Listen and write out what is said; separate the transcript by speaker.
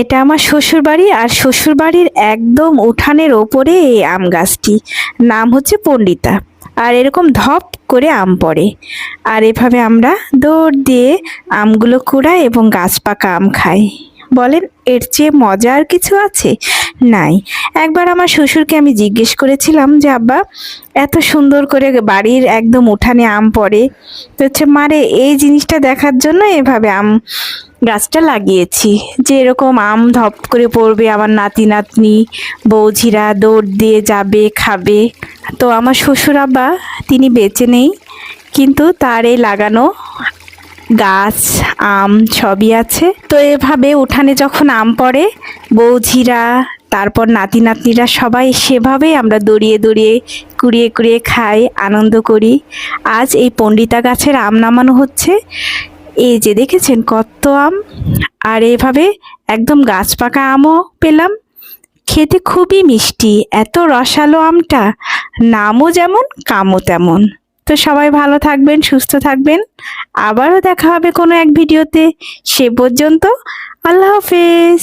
Speaker 1: এটা আমার শ্বশুর বাড়ি আর শ্বশুর বাড়ির একদম উঠানের ওপরে এই আম গাছটি। নাম হচ্ছে পণ্ডিতা। আর এরকম ধপ করে আম পড়ে। আর এভাবে আমরা দৌড় দিয়ে আমগুলো কুড়াই এবং গাছ পাকা আম খাই। বলেন, এর চেয়ে মজা আর কিছু আছে? নাই। একবার আমার শ্বশুরকে আমি জিজ্ঞেস করেছিলাম যে, আব্বা, এত সুন্দর করে বাড়ির একদম উঠানে আম পড়ে। তো হচ্ছে, মারে, এই জিনিসটা দেখার জন্য এভাবে আম গাছটা লাগিয়েছি। যে এরকম আম ধপ করে পড়বে আমার নাতি, নাতনি, বৌঝিরা দৌড় দিয়ে যাবে, খাবে। তো আমার শ্বশুর আব্বা, তিনি বেঁচে নেই, কিন্তু তার এই লাগানো গাছ, আম সবই আছে। তো এভাবে উঠানে যখন আম পড়ে, বৌঝিরা, তারপর নাতি নাতনিরা সবাই সেভাবেই আমরা দড়িয়ে দড়িয়ে, কুড়িয়ে কুড়িয়ে খাই, আনন্দ করি। আজ এই পণ্ডিতা গাছের আম নামানো হচ্ছে। এই যে দেখেছেন কত আম। আর এভাবে একদম গাছ পাকা আমও পেলাম। খেতে খুবই মিষ্টি, এত রসালো আমটা। নামও যেমন, কামও তেমন। তো সবাই ভালো থাকবেন, সুস্থ থাকবেন। আবারও দেখা হবে কোনো এক ভিডিওতে। সে পর্যন্ত আল্লাহ হাফেজ।